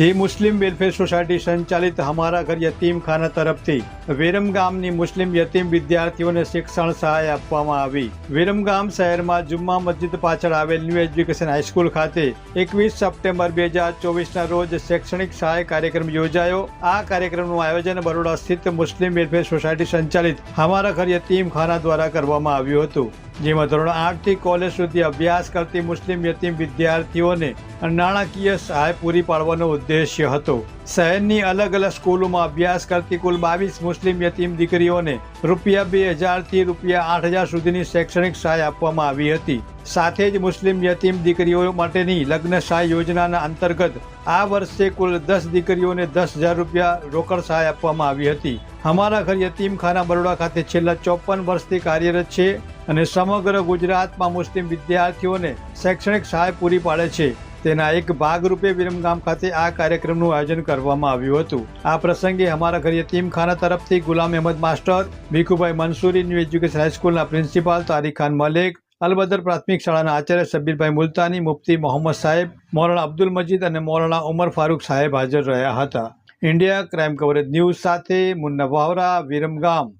The Muslim welfare society સંચાલિત હમારા ઘર યતીમખાના તરફથી વિરમગામની મુસ્લિમ યતીમ વિદ્યાર્થીઓને શિક્ષણ સહાય આપવામાં આવી. વિરમગામ શહેરમાં જુમ્મા મસ્જિદ પાછળ આવેલ ન્યૂ એજ્યુકેશન હાઈસ્કૂલ ખાતે એકવીસ સપ્ટેમ્બર બે હજાર ચોવીસના રોજ શૈક્ષણિક સહાય કાર્યક્રમ યોજાયો. આ કાર્યક્રમનું આયોજન બરોડા સ્થિત મુસ્લિમ વેલફેર સોસાયટી સંચાલિત હમારા ઘર યતીમખાના દ્વારા કરવામાં આવ્યું હતું. જેમાં ધોરણ આઠથી કોલેજ સુધી અભ્યાસ કરતી મુસ્લિમ યતીમ વિદ્યાર્થીઓને નાણાકીય સહાય પૂરી પાડવાનો ઉદ્દેશ્ય હતો. શહેરની અલગ અલગ સ્કૂલોમાં અભ્યાસ કરતી કુલ બાવીસ મુસ્લિમ યતીમ દીકરીઓને રૂપિયા બે હજારથી રૂપિયા આઠ હજાર સુધીની શૈક્ષણિક સહાય આપવામાં આવી હતી. સાથે જ મુસ્લિમ યતીમ દીકરીઓ માટેની લગ્ન સહાય યોજનાના અંતર્ગત આ વર્ષે કુલ દસ દીકરીઓને દસ હજાર રૂપિયા રોકડ સહાય આપવામાં આવી હતી. અમારા ઘર યતીમખાના બરોડા ખાતે છેલ્લા ચોપન વર્ષથી કાર્યરત છે. અને સમગ્ર ગુજરાતમાં મુસ્લિમ વિદ્યાર્થીઓને શૈક્ષણિક સહાય પૂરી પાડે છે. તેના એક ભાગરૂપે વિરમગામ ખાતે આ કાર્યક્રમનું આયોજન કરવામાં આવ્યું હતું. આ પ્રસંગે અમારા ઘર ટીમખાના તરફથી Gulam Ahmed master, Bhikhubhai Mansuri new education હાઈસ્કૂલના principal તારીખ ખાન મલેક, અલબદર પ્રાથમિક શાળાના આચાર્ય સબ્બીરભાઈ મુલતાની, મુફતી મોહમ્મદ સાહેબ મૌલાના અબ્દુલ મજીદ અને મૌલાના ઉમર ફારૂક સાહેબ હાજર રહ્યા હતા. ઇન્ડિયા ક્રાઇમ કવરેજ ન્યૂઝ સાથે મુન્ના વાવરા, વિરમગામ.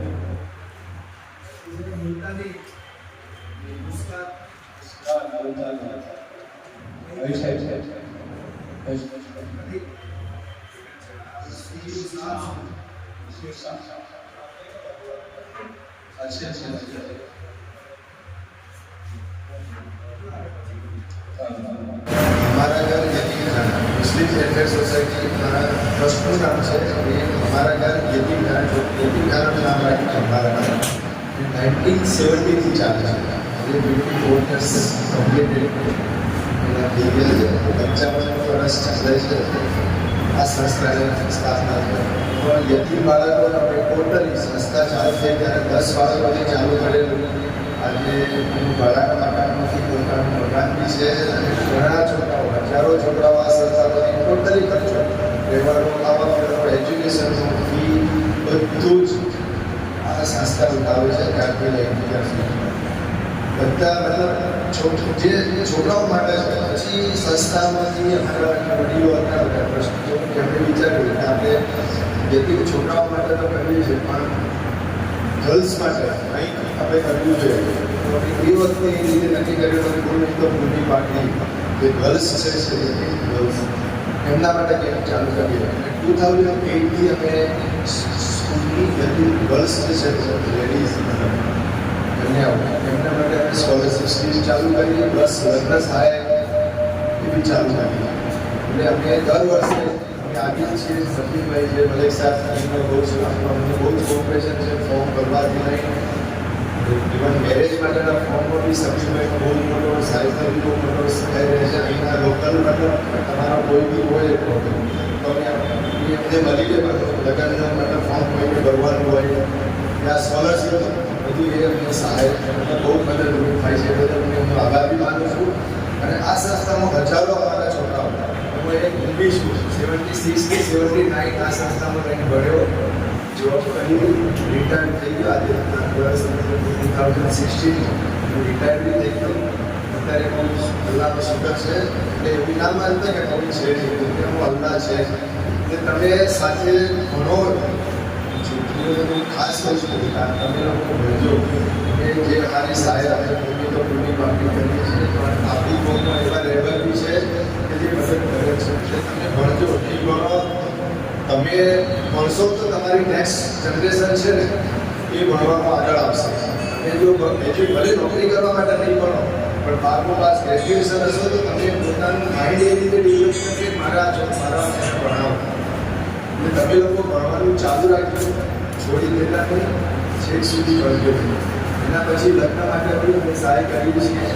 નથી अच्छा अच्छा हमारा घर यतीमखाना मुस्लिम वेलफेयर सोसाइटी हमारा ट्रस्ट नाम से हमारा घर यतीमखाना यतीमखाना नाम रखा हमारा घर। નાઇન્ટીન બાળકો ટોટલી સંસ્થા ચાલુ ત્યારે દસ બાળકોથી ચાલુ કરેલું આજે એનું ભાડાના મકાનમાંથી પોતાનું મકાન બી છે ઘણા છોકરાઓ હજારો છોકરાઓ આ સંસ્થામાંથી ટોટલી ખર્ચો ખાવા પીવાનું એજ્યુકેશનનું આ સંસ્થા ઉઠાવે છે ત્યારથી લઈને ત્યાર સુધી બધા મતલબ છોક- જે છોકરાઓ માટે છે પછી સંસ્થામાંથી અમારા વડીલો હતા બધા ટ્રસ્ટીઓ કે અમે વિચાર્યું કે આપણે જેથી છોકરાઓ માટે તો કરવી છે પણ ગર્લ્સ માટે કંઈક આપણે કરવું જોઈએ તો એ વખતે એ રીતે નક્કી કર્યું કે કોઈ તો મોટી પાર્ટી જે ગર્લ્સ છે છે ગર્લ્સ એમના માટે કંઈક ચાલુ કરીએ ટુ થાઉઝન્ડ એઇટથી અમે સ્કૂલની બધી ગર્લ્સ જે છે લેડીઝ એમને એમના માટે અમે સ્કોલરશિપ સ્કીમ ચાલુ કરી પ્લસ લગ્ન સહાય એ બી ચાલુ કરી એટલે અમે દર વર્ષે અમે આવીએ છીએ સતીભાઈ જે મલેક સાહેબ એમનો બહુ જ અમને બહુ જ કોઓપરેશન છે ફોર્મ ભરવાથી લઈને ઇવન મેરેજ માટેના ફોર્મમાં બી સતીભાઈનો બહુ જ મોટો સાહેબનો બી બહુ મોટો સહાય રહે છે અહીંના લોકલ મતલબ તમારો કોઈ બી હોય પ્રોબ્લેમ તો અમે એ અમને મળી લે લગ્નના માટે ફોર્મ કોઈને ભરવાનું હોય આ સ્કોલરશીપ બધું એ અમને સહાય બહુ મદદરૂપ થાય છે એટલે તમને હું આભાર બી માનું છું અને આ સંસ્થામાં હજારો અમારા છોકરાઓ હું એને ઊંઘી છું સેવન્ટી સિક્સથી સેવન્ટી નાઇન આ સંસ્થામાં કંઈક ભર્યો જોબ કરી રિટાયર થઈ ગયો આજે ટુ થાઉઝન્ડ સિક્સટીન રિટાયર બી થઈ ગયો અત્યારે પણ અલ્લાહ શુકર છે. એટલે એવી ના માનતા કે કોઈ છે? કે હું અલ્લાહ છે. એટલે તમે સાથે ભણો છોકરીઓને ખાસ કે તમે લોકો ભણજો. કે જે મારી સાહેબ આપણે ભૂમિ તો ભૂમિ બાકી કરીએ છીએ પણ આપણી કોમમાં એવા બી છે કે જે મદદ કરે છે. એટલે તમે ભણજો, નહીં ભણો, તમે ભણશો તો તમારી નેક્સ્ટ જનરેશન છે ને, એ ભણવામાં આગળ આવશે. એ જો ભલે નોકરી કરવા માટે નહીં ભણો પણ બારમું પાસ ગ્રેજ્યુએશન હશે તો તમે પોતાનું માઇન્ડ એ રીતે ડેવલપ કે મારા મારા મને ભણાવો. એટલે તમે લોકો ભણવાનું ચાલુ રાખજો છોડી દેતા નહીં છેક સુધી ભણજો એના પછી લગ્ન માટે પણ અમે સહાય કરી છીએ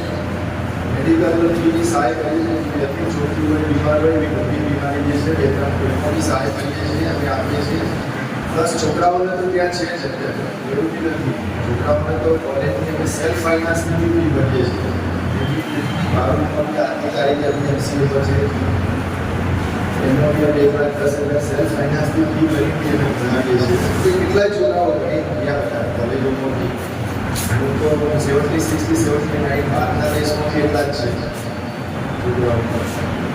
મેડિકલ ફીની સહાય કરી વ્યક્તિ છોકરી હોય, બીમાર હોય, એવી ગંભીર બીમારી જે છે, બે ત્રણ લોકોની સહાય કરીએ છીએ, અમે આપીએ છીએ. પ્લસ છોકરાઓને તો ત્યાં છે જ અત્યારે. એવું બી નથી. છોકરાઓને તો કોલેજની અમે સેલ્ફ ફાઇનાન્સની બી ભરીએ છીએ મારું પણ આજની તારીખે અમે છે એમનો પણ એક લાખ દસ હજાર સેલ્ફ ફાઇનાન્સની ફી ભરીને અમે તો કેટલાય છોકરાઓ ઘણી ગયા હતા કોલેજોમાંથી હું તો સેવન્ટી સિક્સટી સેવન્ટી નાઇન બહારના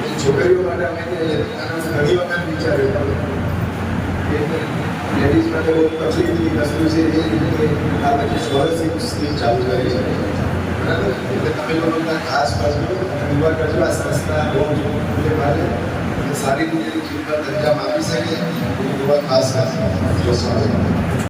એ છોકરીઓ માટે અમે ઘણી વખત વિચાર્યું કે લેડીઝ માટે બહુ તકલીફની વસ્તુ છે એ રીતે આ બધી સ્કોલરશીપ સ્કીમ ચાલુ કરી છે. બરાબર એટલે તમે લોકોના ખાસ કરજો યુવા કરજો આ સંસ્થા બહુ એટલે અને સારી રીતે જીવન અંજામ આપી શકે એ યુવા ખાસ ખાસ